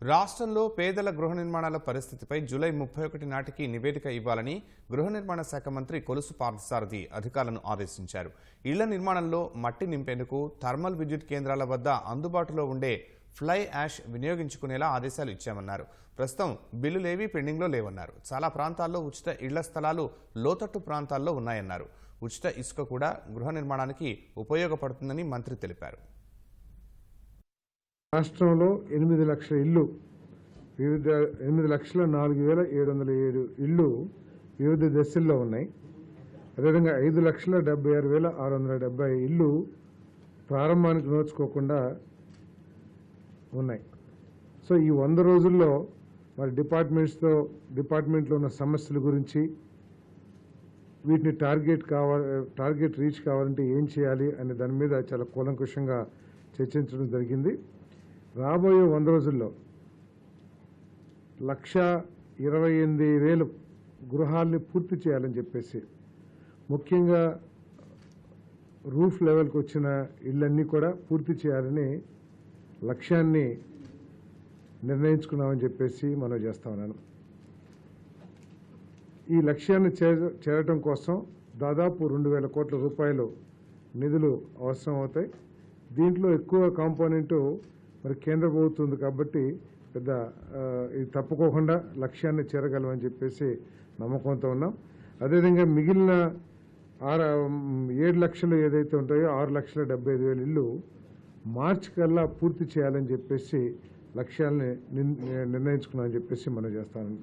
రాష్ట్రంలో పేదల గృహ నిర్మాణాల పరిస్థితిపై జూలై ముప్పై ఒకటి నాటికి నివేదిక ఇవ్వాలని గృహ నిర్మాణ శాఖ మంత్రి కొలుసు పార్థసారథి అధికారులను ఆదేశించారు. ఇళ్ళ నిర్మాణంలో మట్టి నింపేందుకు థర్మల్ విద్యుత్ కేంద్రాల వద్ద అందుబాటులో ఉండే ఫ్లై యాష్ వినియోగించుకునేలా ఆదేశాలు ఇచ్చామన్నారు. ప్రస్తుతం బిల్లులేవీ పెండింగ్లో లేవన్నారు. చాలా ప్రాంతాల్లో ఉచిత ఇళ్ళ స్థలాలు లోతట్టు ప్రాంతాల్లో ఉన్నాయన్నారు. ఉచిత ఇసుక కూడా గృహ నిర్మాణానికి ఉపయోగపడుతుందని మంత్రి తెలిపారు. రాష్ట్రంలో ఎనిమిది లక్షల ఇల్లు వివిధ ఎనిమిది లక్షల నాలుగు వేల ఏడు వందల ఏడు ఇళ్ళు వివిధ దశల్లో ఉన్నాయి. అదేవిధంగా ఐదు లక్షల డెబ్బై ఆరు వేల ఆరు వందల డెబ్బై ఇళ్ళు ప్రారంభానికి నోచుకోకుండా ఉన్నాయి. సో ఈ వంద రోజుల్లో మరి డిపార్ట్మెంట్స్తో డిపార్ట్మెంట్లో ఉన్న సమస్యల గురించి వీటిని టార్గెట్ కావాలి టార్గెట్ రీచ్ కావాలంటే ఏం చేయాలి అనే దాని మీద చాలా కూలంకుషంగా చర్చించడం జరిగింది. రాబోయే వంద రోజుల్లో లక్ష ఇరవై ఎనిమిది వేలు గృహాల్ని పూర్తి చేయాలని చెప్పేసి ముఖ్యంగా రూఫ్ లెవెల్కి వచ్చిన ఇళ్ళన్నీ కూడా పూర్తి చేయాలని లక్ష్యాన్ని నిర్ణయించుకున్నామని చెప్పేసి మనం చేస్తా ఉన్నాను. ఈ లక్ష్యాన్ని చేరటం కోసం దాదాపు రెండు వేల కోట్ల రూపాయలు నిధులు అవసరం అవుతాయి దీంట్లో ఎక్కువ కాంపోనెంటు మరి కేంద్ర ప్రభుత్వం ఉంది కాబట్టి పెద్ద ఇది తప్పుకోకుండా లక్ష్యాన్ని చేరగలమని చెప్పేసి నమ్మకంతో ఉన్నాం. అదేవిధంగా మిగిలిన ఆరు ఏడు లక్షలు ఏదైతే ఉంటాయో ఆరు లక్షల డెబ్బై ఐదు వేల ఇల్లు మార్చి కల్లా పూర్తి చేయాలని చెప్పేసి లక్ష్యాలని నిర్- నిర్ణయించుకున్నామని చెప్పేసి మనం చేస్తాను